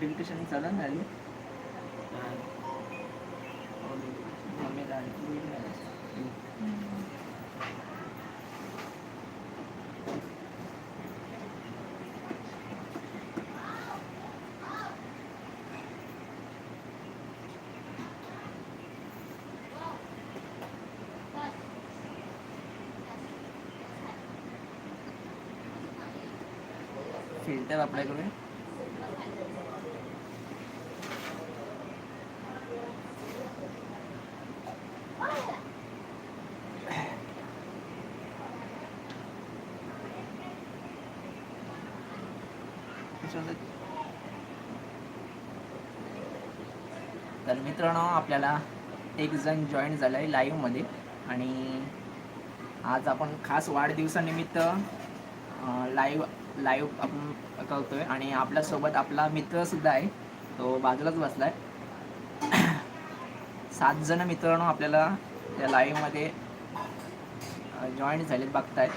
Notification चालू झाली मम्मीला आली. बघितलं तर मित्रांनो आपल्याला एक जण जॉईन झालं आहे लाईव्हमध्ये आणि आज आपण खास वाढदिवसानिमित्त लाईव्ह लाईव्ह आपण करतोय आणि आपल्यासोबत आपला मित्रसुद्धा आहे. तो बाजूलाच बसला आहे सात जण मित्रांनो आपल्याला त्या लाईव्हमध्ये जॉईन झालेत बघतायत.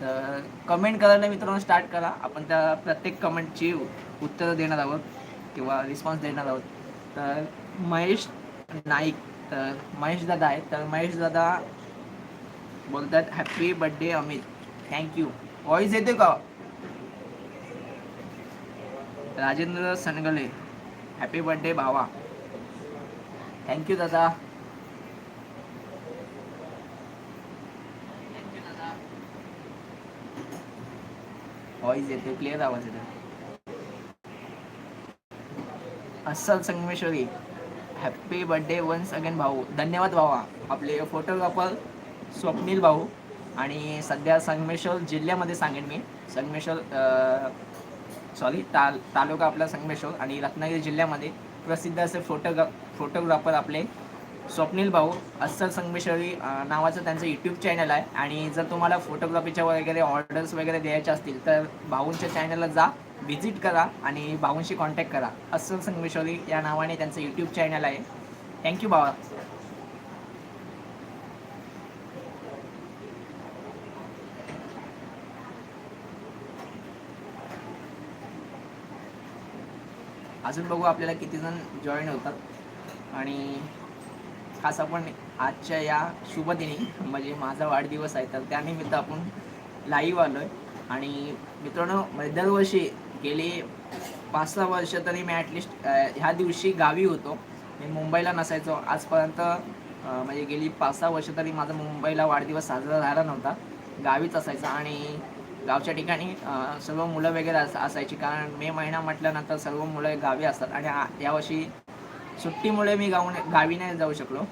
तर कमेंट करायला मित्रांनो स्टार्ट करा. आपण त्या प्रत्येक कमेंटची उत्तरं देणार आहोत किंवा रिस्पॉन्स देणार आहोत. तर महेश नाईक तर महेश दादा आहेत. तर महेश दादा बोलतात happy birthday Amit thank you voice येते का? राजेंद्र सनगले हॅपी बड्डे भावा. थँक्यू दादा. व्हॉइस येते क्लिअर आवाज येतो अस्सल Sangameshwari happy birthday once again भाऊ. धन्यवाद भावा. आपले फोटोग्राफर स्वप्नील भाऊ आणि सध्या संगमेश्वर जिल्ह्यामध्ये सांगेन मी. संगमेश्वर सॉरी ताल तालुका आपला संगमेश्वर आणि रत्नागिरी जिल्ह्यामध्ये प्रसिद्ध असे फोटोग्रा फोटोग्राफर आपले स्वप्नील भाऊ अस्सल संगमेश्वरी नावाचं त्यांचं यूट्यूब चॅनल आहे. आणि जर तुम्हाला फोटोग्राफीच्या वगैरे ऑर्डर्स वगैरे द्यायच्या असतील तर भाऊंच्या चॅनलला जा व्हिजिट करा आणि भाऊंशी कॉन्टॅक्ट करा. अस्सल संगमेश्वरी या नावाने त्यांचं यूट्यूब चॅनल आहे. थँक्यू भावा. अजून बघू आपल्याला किती जण जॉईन होतात. आणि खास आपण आजच्या या शुभदिनी म्हणजे माझा वाढदिवस आहे तर त्यानिमित्त आपण लाईव्ह आलो आहे आणि मित्रांनो म्हणजे दरवर्षी गेली पाच सहा वर्ष तरी मी ॲटलिस्ट ह्या दिवशी गावी होतो. मी मुंबईला नसायचो. आजपर्यंत म्हणजे गेली पाच सहा वर्ष तरी माझा मुंबईला वाढदिवस साजरा झाला नव्हता. गावीच असायचा आणि गावच्या ठिकाणी सर्व मुलं वगैरे अस असायची. कारण मे महिना म्हटल्यानंतर सर्व मुलं गावी असतात. आणि यावर्षी सुट्टीमुळे मी गावून गावी नाही जाऊ शकलो.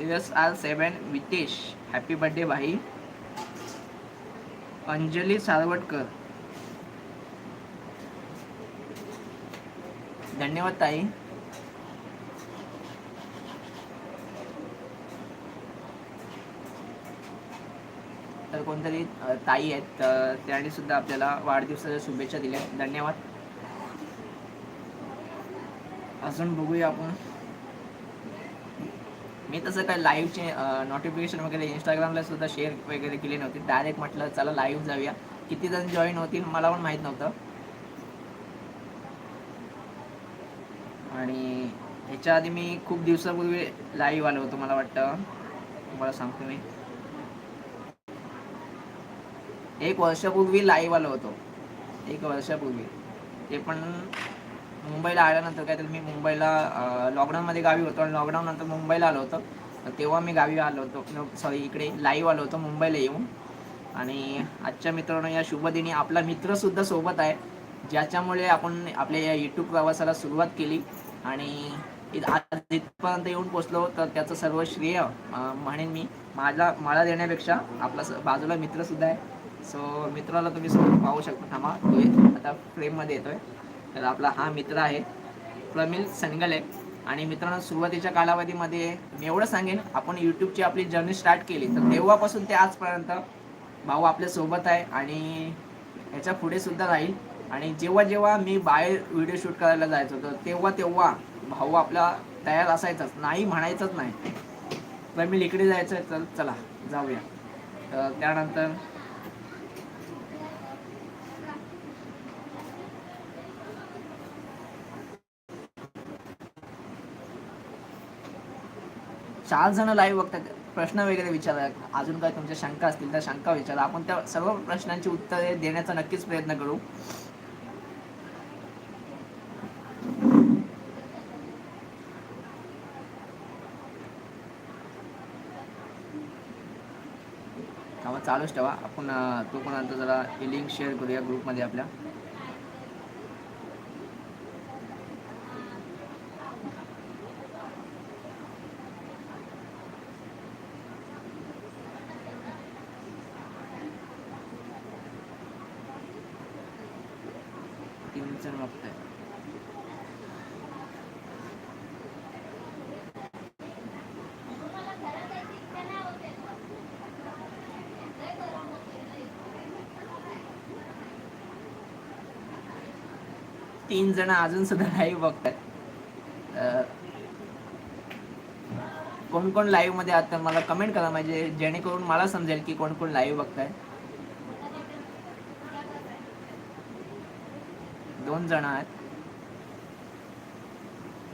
S R seven Vitesh happy birthday भाई. अंजली सारवटकर धन्यवाद ताई. तर कोणतरी ताई आहेत तर त्यांनी सुद्धा आपल्याला वाढदिवसाच्या शुभेच्छा दिल्या. धन्यवाद. अजून बघूया आपण. मी तसं काय लाईव्हचे नोटिफिकेशन वगैरे इंस्टाग्रामला सुद्धा शेअर वगैरे केले नव्हते. डायरेक्ट म्हटलं चला लाईव्ह जाऊया. किती जण जॉईन होतील मला पण माहीत नव्हतं. आणि ह्याच्या आधी मी खूप दिवसापूर्वी लाईव्ह आलो होतो मला वाटतं. तुम्हाला सांगतो मी. एक वर्षापूर्वी लाईव्ह आलो होतो. एक वर्षापूर्वी. ते पण मुंबईला आल्यानंतर काय तर मी मुंबईला लॉकडाऊनमध्ये गावी होतो. आणि लॉकडाऊन नंतर मुंबईला आलो होतो. तर तेव्हा मी गावी आलो होतो. सॉरी इकडे लाईव्ह आलो होतो मुंबईला येऊन. आणि आजच्या मित्रांनो या शुभदिनी आपला मित्रसुद्धा सोबत आहे. ज्याच्यामुळे आपण आपल्या या यूट्यूब प्रवासाला सुरुवात केली. आणि आज इथपर्यंत येऊन पोचलो तर त्याचं सर्व श्रेय म्हणेन मी. माझा मला देण्यापेक्षा आपला स- बाजूला मित्रसुद्धा आहे. सो मित्राला तुम्ही सोबत पाहू शकता थांबा. तो आता फ्रेममध्ये येतोय. तर आपला हा मित्र आहे प्रमिल सनगले. आणि मित्रांनो सुरुवातीच्या कालावधीमध्ये मी एवढं सांगेन आपण यूट्यूबची आपली जर्नी स्टार्ट केली. तर तेव्हापासून ते आजपर्यंत भाऊ आपल्यासोबत आहे आणि ह्याच्या पुढे सुद्धा राहील. आणि जेव्हा जेव्हा मी बाहेर व्हिडिओ शूट करायला जायचो तर तेव्हा तेव्हा भाऊ आपला तयार असायचाच. नाही म्हणायचंच नाही. फॅमिली इकडे जायचं आहे तर चला जाऊया. तर त्यानंतर चार जण लाईव्ह बघतात. प्रश्न वगैरे विचारा अजून काय तुमच्या शंका असतील तर शंका विचारा आपण त्या सर्व प्रश्नांची उत्तरे देण्याचा नक्कीच प्रयत्न करू. कामं चालूच ठेवा. आपण तू पण आता जरा लिंक शेअर करूया ग्रुपमध्ये आपल्या तीन जण बघताय तीन जण अजून सुद्धा लाईव्ह बघतात. अं, कोण कोण लाईव्हमध्ये आता मला कमेंट करा म्हणजे जेणेकरून मला समजेल की कोण कोण लाईव्ह बघताय. दोन जण आहेत.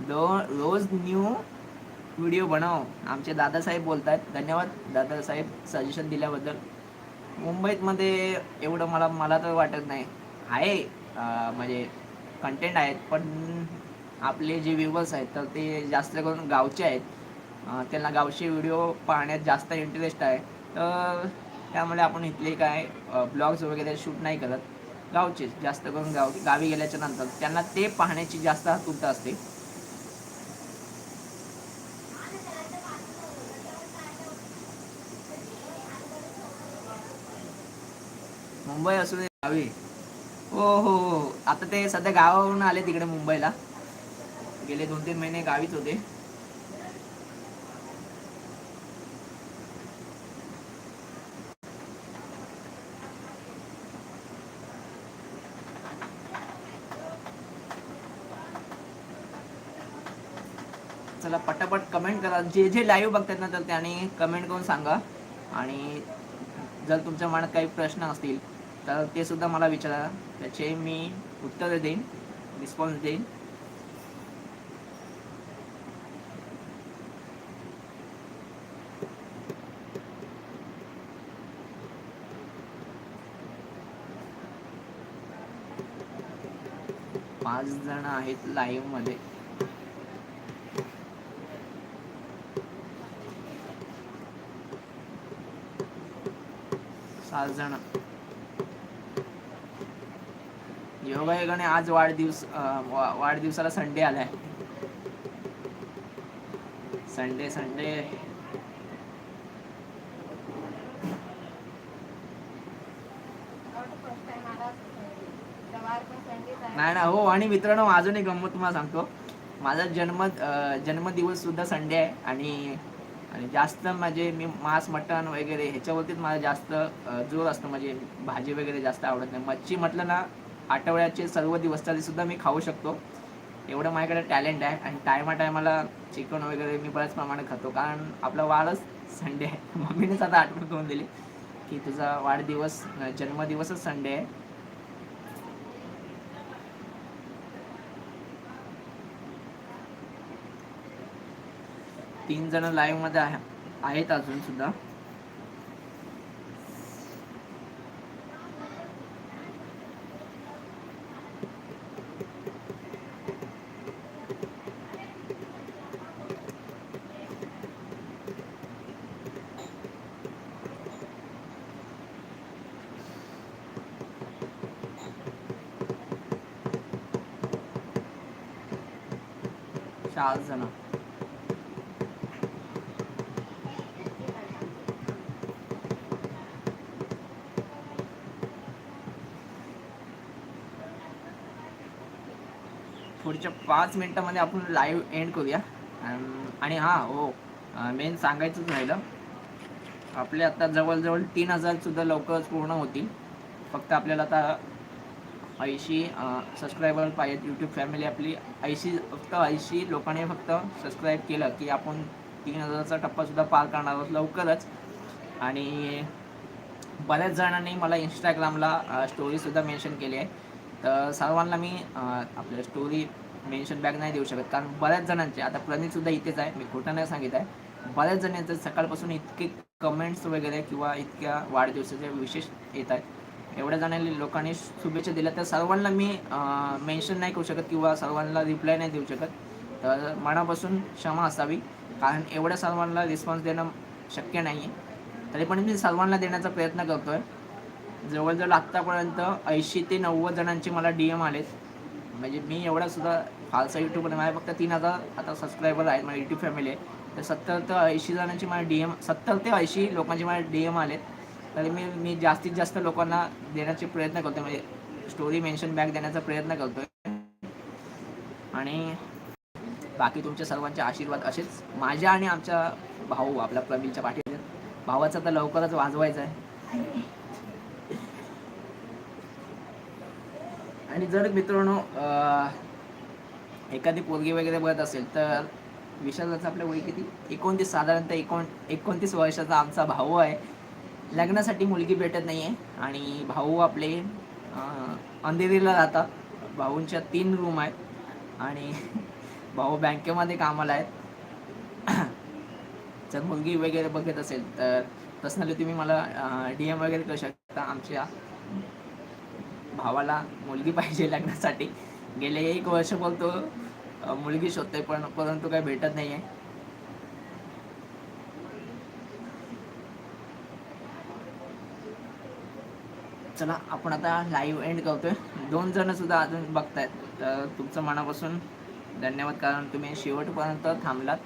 दोन रोज न्यू व्हिडिओ बनव. आमचे दादासाहेब बोलतात धन्यवाद दादासाहेब सजेशन दिल्याबद्दल. मुंबईत मध्ये एवढं मला मला तर वाटत नाही. आहे म्हणजे कंटेंट आहेत पण आपले जे व्ह्युअर्स आहेत तर ते जास्त करून गावचे आहेत. त्यांना गावचे व्हिडिओ पाहण्यात जास्त इंटरेस्ट आहे. तर त्यामुळे आपण इथले काय ब्लॉग्स वगैरे शूट नाही करत. गावचे जास्त करून गाव गावी गेल्याच्यानंतर. त्यांना ते पाहण्याची जास्त आतुरता असते. मुंबई असू दे गावी. हो हो हो. आता ते सध्या गावावरून आले तिकडे मुंबईला. गेले दोन तीन महिने गावीच होते. चला पटापट कमेंट करा. जे जे लाईव्ह बघतात ना तर त्याने कमेंट करून सांगा. आणि जर तुमच्या मनात काही प्रश्न असतील तर ते सुद्धा मला विचारा. त्याचे मी उत्तर देईन रिस्पॉन्स देईन. पाच जण आहेत लाईव्हमध्ये. सात जण. योगायोगाने आज वाढदिवस वाढदिवसाला संडे आलाय. संडे संडे नाही ना हो आणि मित्रांनो अजून एक गंमत तुम्हाला सांगतो. माझा जन्म जन्मदिवस सुद्धा संडे आहे आणि आणि जास्त म्हणजे मी मांस मटण वगैरे ह्याच्यावरतीच मला जास्त जोर असतो. म्हणजे भाजी वगैरे जास्त आवडत नाही. मच्छी म्हटलं ना आठवड्याचे सर्व दिवस तरी सुद्धा मी खाऊ शकतो. एवढं माझ्याकडे टॅलेंट आहे आणि टायमा टायमाला चिकन वगैरे मी बऱ्याच प्रमाणात खातो. कारण आपला वारच संडे आहे. मम्मीनेच आता आठवण करून दिली की तुझा वाढदिवस जन्मदिवसच संडे आहे. तीन जण लाईव्हमध्ये आहे आहेत अजून सुद्धा. चार जण पुढच्या पाच मिनिटामध्ये आपण लाईव्ह एंड करूया. आणि हां हो मेन सांगायचंच राहिलं. आपले आता जवळजवळ तीन हजार सुद्धा लवकरच पूर्ण होतील. फक्त आपल्याला आता ऐंशी सबस्क्रायबर पाहिजेत यूट्यूब फॅमिली आपली. ऐंशी फक्त ऐंशी लोकांनी फक्त सबस्क्राईब केलं की आपण तीन हजाराचा टप्पासुद्धा पार करणार आहोत लवकरच. आणि बऱ्याच जणांनी मला इंस्टाग्रामला स्टोरीसुद्धा मेन्शन केली आहे. तर सर्वांना मी आपल्या स्टोरी मेन्शन बॅक नाही देऊ शकत. कारण बऱ्याच जणांचे आता प्रणितसुद्धा इथेच आहे मी खोटं नाही सांगित आहे. बऱ्याच जणांचे सकाळपासून इतके कमेंट्स वगैरे किंवा इतक्या वाढदिवसाचे विशेष येत आहेत. एवढ्या जणांनी लोकांनी शुभेच्छा दिल्या. तर सर्वांना मी मेन्शन नाही करू शकत किंवा सर्वांना रिप्लाय नाही देऊ शकत. तर मनापासून क्षमा असावी. कारण एवढ्या सर्वांना रिस्पॉन्स देणं शक्य नाही आहे तरी पण मी सर्वांना देण्याचा प्रयत्न करतो आहे जवळजवळ आत्तापर्यंत ऐंशी ते नव्वद जणांचे मला डी एम आलेत. म्हणजे मी एवढासुद्धा फारसा यूट्यूबर माझ्या फक्त तीन हजार आता सबस्क्रायबर आहेत माझी यूट्यूब फॅमिली आहे. तर सत्तर ते ऐंशी जणांची मला डी एम सत्तर ते ऐंशी लोकांचे मला डी एम आलेत. तरी मी मी जास्तीत जास्त लोकांना देण्याचे प्रयत्न करतो म्हणजे स्टोरी मेन्शन बॅक देण्याचा प्रयत्न करतोय. आणि बाकी तुमच्या सर्वांचे आशीर्वाद असेच. माझ्या आणि आमच्या भाऊ आपल्या प्रवीणच्या पाठी भावाचा भावाचं तर लवकरच वाजवायचं आहे आणि जर मित्रांनो एखादी पोरगी वगैरे बघत असेल तर विशालाचं आपल्या वय किती? एकोणतीस साधारणतः एकोण एकोणतीस वर्षाचा आमचा भाऊ आहे. लग्नासाठी मुलगी भेटत नाही आहे आणि भाऊ आपले अंधेरीला राहतात. भाऊंच्या तीन रूम आहेत आणि भाऊ बँकेमध्ये कामाला आहेत. जर मुलगी वगैरे बघत असेल तर पर्सनली तुम्ही मला डी एम वगैरे करू शकता. आमच्या भावाला मुलगी पाहिजे लग्नासाठी. गेले एक वर्ष बोलतो मुलगी शोधते पण परंतु काही भेटत नाही आहे चला आपण आता लाईव्ह एंड करतोय. दोन जण सुद्धा अजून बघतायत. तर तुमचं मनापासून धन्यवाद कारण तुम्ही शेवटपर्यंत थांबलात.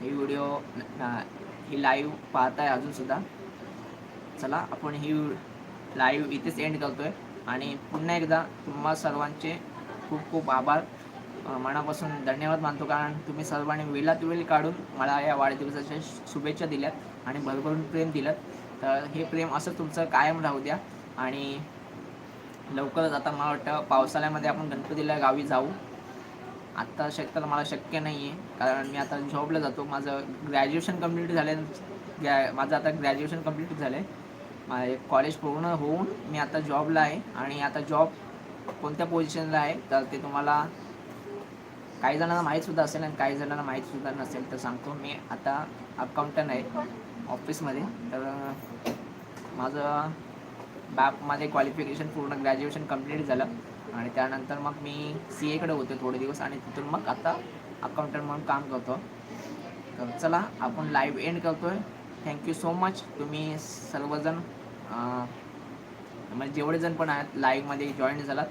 ही व्हिडिओ ही लाईव्ह पाहताय अजून सुद्धा. चला आपण ही लाईव्ह इथेच एंड करतोय. आणि पुन्हा एकदा तुम्हा सर्वांचे खूप खूप आभार. मनापासून धन्यवाद मानतो कारण तुम्ही सर्वांनी वेळात वेळ काढून मला या वाढदिवसाच्या शुभेच्छा दिल्यात आणि भरभरून प्रेम दिलं. तर हे प्रेम असं तुमचं कायम राहू द्या. आणि लवकरच आता मला वाटतं पावसाळ्यामध्ये आपण गणपतीला गावी जाऊ. आत्ता शक्य तर मला शक्य नाही आहे कारण मी आता जॉबला जातो. माझं ग्रॅज्युएशन कंप्लीट झालं ग्रॅ माझं आता ग्रॅज्युएशन कंप्लीट झालं आहे माझे कॉलेज पूर्ण होऊन मी आता जॉबला आहे आणि आता जॉब कोणत्या पोझिशनला आहे तर ते तुम्हाला काही जणांना माहीतसुद्धा असेल आणि काही जणांना माहीतसुद्धा नसेल तर सांगतो. मी आता अकाउंटंट आहे ऑफिसमध्ये तर माझं बॅपमध्ये क्वालिफिकेशन पूर्ण ग्रॅज्युएशन कंप्लीट झालं. आणि त्यानंतर मग मी सी एकडे होतो थोडे दिवस आणि तिथून मग आता अकाउंटंट म्हणून काम करतो. तर चला आपण लाईव्ह एंड करतो आहे थँक्यू सो मच तुम्ही सर्वजण म्हणजे जेवढे जण पण आहेत लाईव्हमध्ये जॉईन झालात.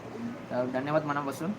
तर धन्यवाद मनापासून.